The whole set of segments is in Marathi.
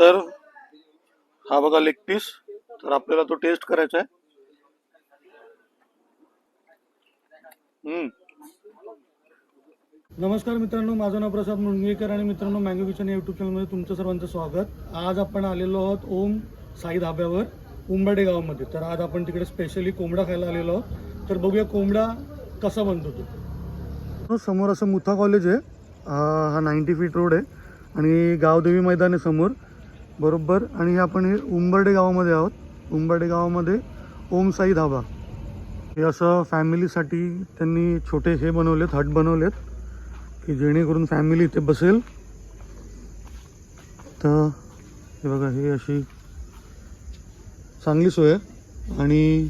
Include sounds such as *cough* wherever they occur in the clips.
तर हा बघा लेग पीस तर आपल्याला तो टेस्ट करायचा आहे. हम्म. नमस्कार मित्रांनो माझं नाव प्रसाद मुंडगेकर आणि मित्रांनो मँगो किचन या यूट्यूब चॅनलमध्ये तुमचं सर्वांचं स्वागत. आज आपण आलेलो आहोत ओम साई धाब्यावर उंबर्डे गावामध्ये. तर आज आपण तिकडे स्पेशली कोंबडा खायला आलेलो आहोत. तर बघूया कोंबडा कसा बनतो तो. समोर असं मुथा कॉलेज आहे. हा हा नाईन्टी फीट रोड आहे. आणि गावदेवी मैदान आहे समोर. बरोबर. आणि आपण हे उंबर्डे गावामध्ये आहोत. उंबर्डे गावामध्ये ओम साई धाबा. हे असं फॅमिलीसाठी त्यांनी छोटे हे बनवलेत हट बनवलेत की जेणेकरून फॅमिली इथे बसेल. तर हे बघा हे अशी चांगली सोय आहे. आणि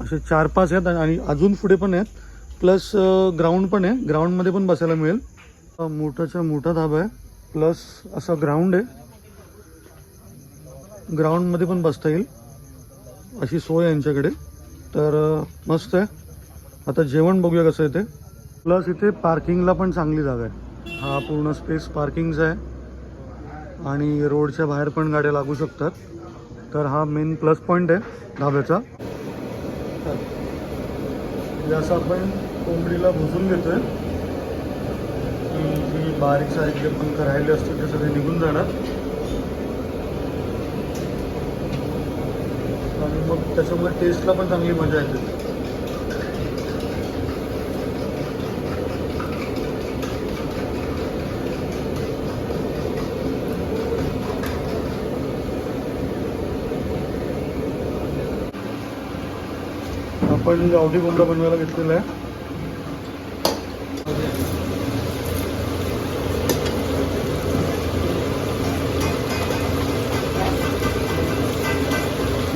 असे चार पाच आहेत आणि अजून पुढे पण आहेत. प्लस ग्राउंड पण आहे. ग्राउंडमध्ये पण बसायला मिळेल. मोठाच्या मोठा धाबा आहे. प्लस असा ग्राउंड आहे. ग्राउंडमध्ये पण बसता येईल. अशी सोय यांच्याकडे. तर मस्त आहे. आता जेवण बघूया कसं येते प्लस इथे पार्किंगला पण चांगली जागा आहे. हा पूर्ण स्पेस पार्किंगचा आहे. आणि रोडच्या बाहेर पण गाड्या लागू शकतात. तर हा मेन प्लस पॉईंट आहे धाब्याचा. जसं आपण कोंबडीला भुजून घेतोय. की जी बारीक सारीक जे पण राहिले असते ते सगळे निघून जाणार. मग त्याच्यामुळे टेस्टला पण चांगली मजा येते. आपण गावठी कोंबडा बनवायला घेतलेला आहे.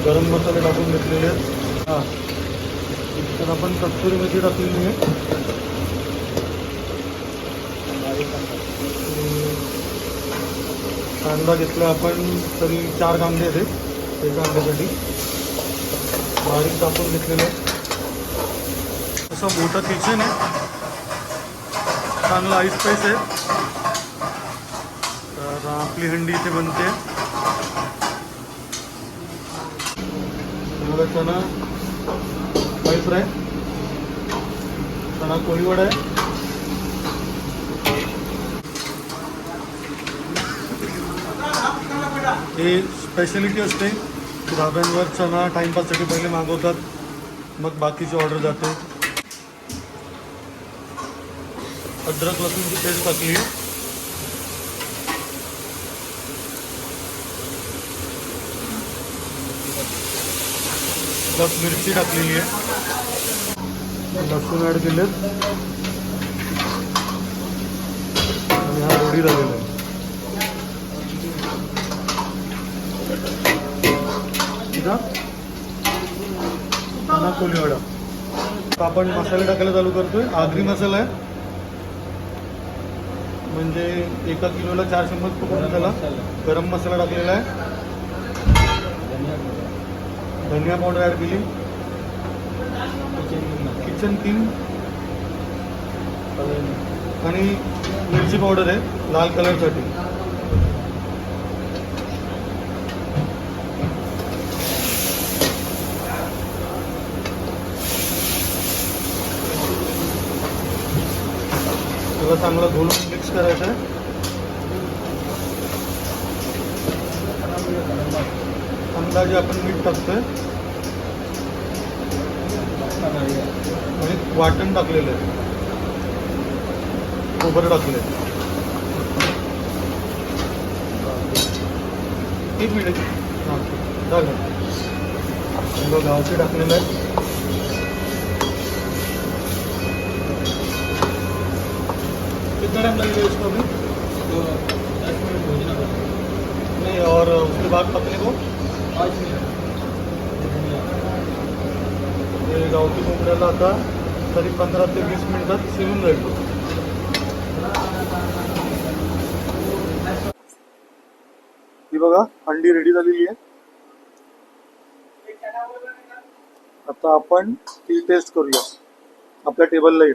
गरम मसाले टाकून घेतलेले आहेत. हां. तर आपण कस्तुरी मेथी टाकलेली आहे. कांदा घेतला आपण तरी चार कांदे येते एक कांद्यासाठी. बारीक कापून घेतलेलं आहे असं मोठं किचन आहे. चांगला आईस स्पेस आहे. तर आपली हंडी इथे बनते. बघा चणा फ्राय फ्राय चणा कोळीवडा आहे. हे स्पेशालिटी असते. की धाब्यांवर चणा टाईमपाससाठी पहिले मागवतात. मग बाकीची ऑर्डर जाते. अद्रक लसूणची पेस्ट टाकली. प्लस मिरची टाकलेली आहे. लसूण ॲड केले आणि हा रोडी झालेला आहे. ठीक आपण मसाले टाकायला चालू करतोय. आगरी मसाला आहे. म्हणजे एका किलोला चार चम्मच पकडून त्याला गरम मसाला टाकलेला आहे. धनिया पावडर ॲड केली. किचन किंग आणि मिरची पावडर आहे लाल कलरसाठी त्याला चांगलं धुवून मिक्स करायचं आहे. अंदाजे आपण मीठ टाकतोय वाटण टाकलेलं आहे. खोबरं टाकलंय. एक मिनिट. हां झालं. गावठी टाकलेलं आहे. कितना टाइम लगेगा इसको अभी तो दस मिनट भोजना पड़ेगा नहीं और उसके बाद पकने को? हे गावठी कोंबड्याला आता तरी पंधरा ते वीस मिनिटात शिजून जाईल तो. ही बघा अंडी रेडी झालेली आहे. आता आपण ती टेस्ट करूया. आपल्या टेबलला येईल.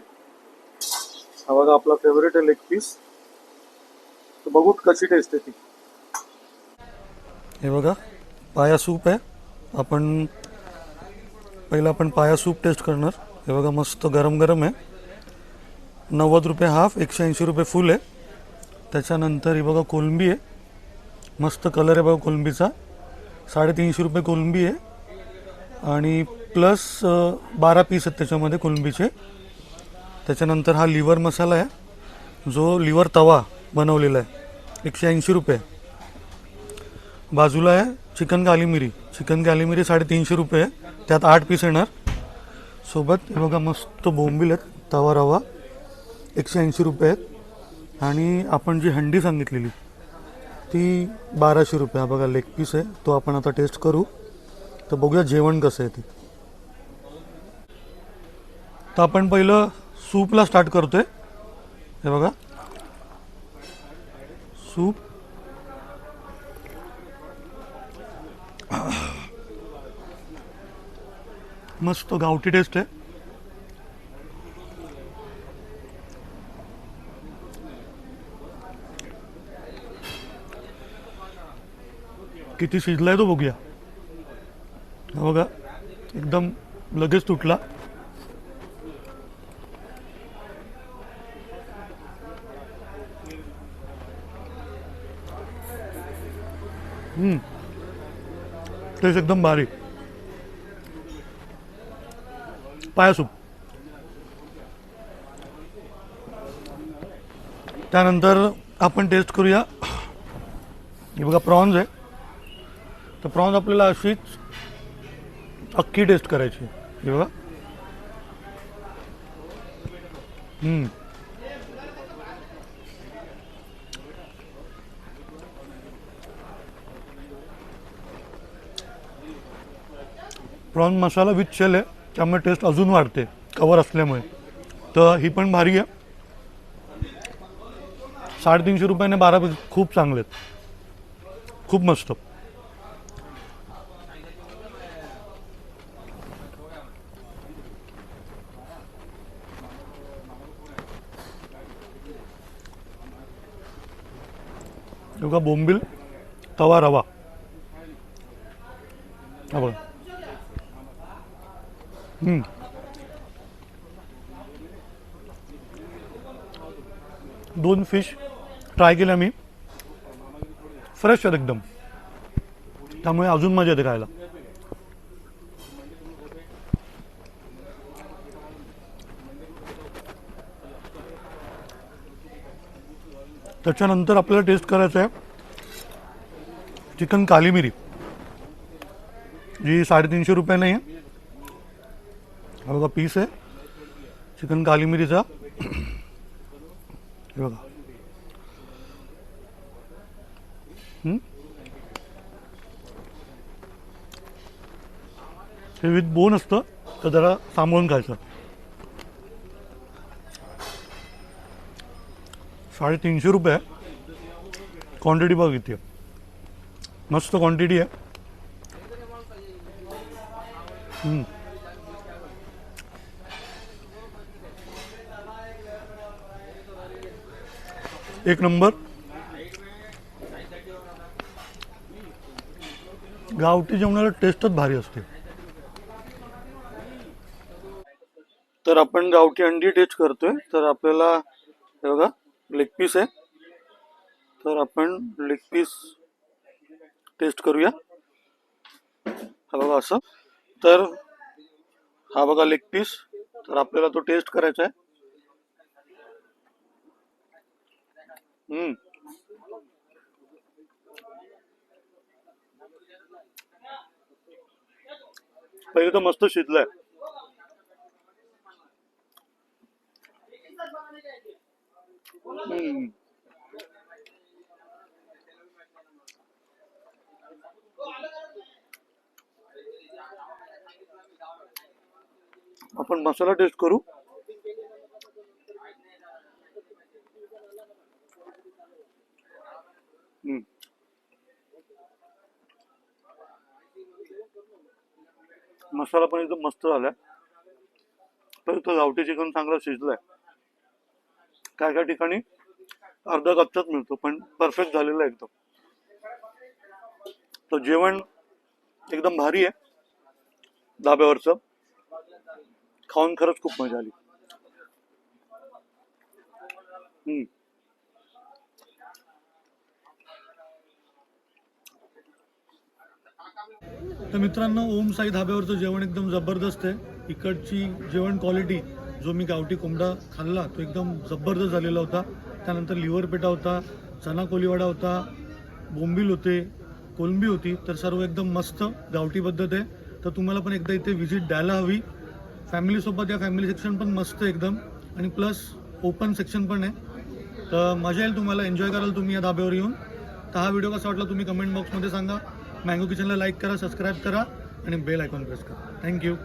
हा बघा आपला फेवरेट आहे लेग पीस तर बघूत कशी टेस्ट आहे ती. हे बघा. पाया सूप आहे. आपण पहिलं आपण पाया सूप टेस्ट करणार. हे बघा मस्त गरम गरम आहे. नव्वद रुपये हाफ एकशे ऐंशी रुपये फुल आहे. त्याच्यानंतर हे बघा कोलंबी आहे. मस्त कलर आहे बघा कोलंबीचा. साडेतीनशे रुपये कोलंबी आहे. आणि प्लस बारा पीस आहेत त्याच्यामध्ये कोलंबीचे. त्याच्यानंतर हा लिव्हर मसाला आहे. जो लिव्हर तवा बनवलेला आहे. एकशे ऐंशी रुपये. बाजूला आहे. चिकन कालीमिरी. चिकन कालीमिरी साडेतीनशे रुपये आहे. त्यात आठ पीस येणार. सोबत हे बघा मस्त बोंबील आहेत. तवा रवा एकशे ऐंशी रुपये आहेत. आणि आपण जी हंडी सांगितलेली ती बाराशे रुपये हा बघा लेग पीस आहे. तो आपण आता टेस्ट करू. तर बघूया जेवण कसं आहे ते. तर आपण पहिलं सूपला स्टार्ट करतोय. हे बघा. सूप *coughs* मस्त गावठी टेस्ट आहे किती शिजलाय तो बघूया. हा बघा एकदम लगेच तुटला. हम्म. टेस्ट एकदम भारी पाया सूप त्यानंतर आपण टेस्ट करूया. हे बघा प्रॉन्स आहे. तर प्रॉन्स आपल्याला अशीच अख्खी टेस्ट करायची हे बघा. प्रॉन मसाला विथ शेल आहे त्यामुळे टेस्ट अजून वाढते कवर असल्यामुळे. तर ही पण भारी आहे. साडेतीनशे रुपयाने बारा पीस खूप चांगले आहेत. खूप मस्त. बोंबील तवा रवा. हा बघा. हम्म. दोन फिश ट्राय केल्या मी. फ्रेश आहेत एकदम. त्यामुळे अजून मजा येते खायला. त्याच्यानंतर आपल्याला टेस्ट करायचं आहे चिकन काली मिरी जी साडेतीनशे रुपयाने आहे. बघा पीस आहे. चिकन काली मिरीचा. हे बघा. हे विथ बोन असतं तर जरा सांभाळून खायचं. साडेतीनशे रुपये. क्वांटिटी बघ इथे. आहे मस्त क्वांटिटी आहे. एक नंबर. गावठी जेवणाला टेस्टच भारी असते. तर आपण गावठी अंडी टेस्ट करतोय. तर आपल्याला हे बघा लेग पीस आहे. तर आपण लेग पीस टेस्ट करूया. हा बघा असं. तर हा बघा लेग पीस तर आपल्याला तो टेस्ट करायचा आहे. हम्म. पहिले तर मस्त शिजलाय. हम्म. आपण मसाला टेस्ट करू हम्म. मसाला पण एकदम मस्त झालाय. तर तो गावठी चिकन चांगला शिजलाय. काय काय ठिकाणी अर्धा कच्चाच मिळतो पण परफेक्ट झालेला आहे एकदम. तर जेवण एकदम भारी आहे. धाब्यावरचं. खाऊन खरंच खूप मजा आली. हम्म. तर मित्रांनो ओम साई धाब्यावरचं जेवण एकदम जबरदस्त आहे. इकडची जेवण क्वालिटी जो मी गावठी कोंबडा खाल्ला तो एकदम जबरदस्त झालेला होता. त्यानंतर लिव्हर पेटा होता चना कोलीवाडा होता बोंबील होते कोलंबी होती. तर सर्व एकदम मस्त गावठी पद्धत आहे. तर तुम्हाला पण एकदा इथे व्हिजिट द्यायला हवी. फॅमिलीसोबत या फॅमिली सेक्शन पण मस्त आहे एकदम. आणि प्लस ओपन सेक्शन पण आहे. तर मजा येईल तुम्हाला एन्जॉय कराल तुम्ही या धाब्यावर येऊन. तर हा व्हिडिओ कसा वाटला तुम्ही कमेंट बॉक्समध्ये सांगा. मँगो किचनला लाईक करा सबस्क्राईब करा आणि बेल आयकॉन प्रेस करा. Thank you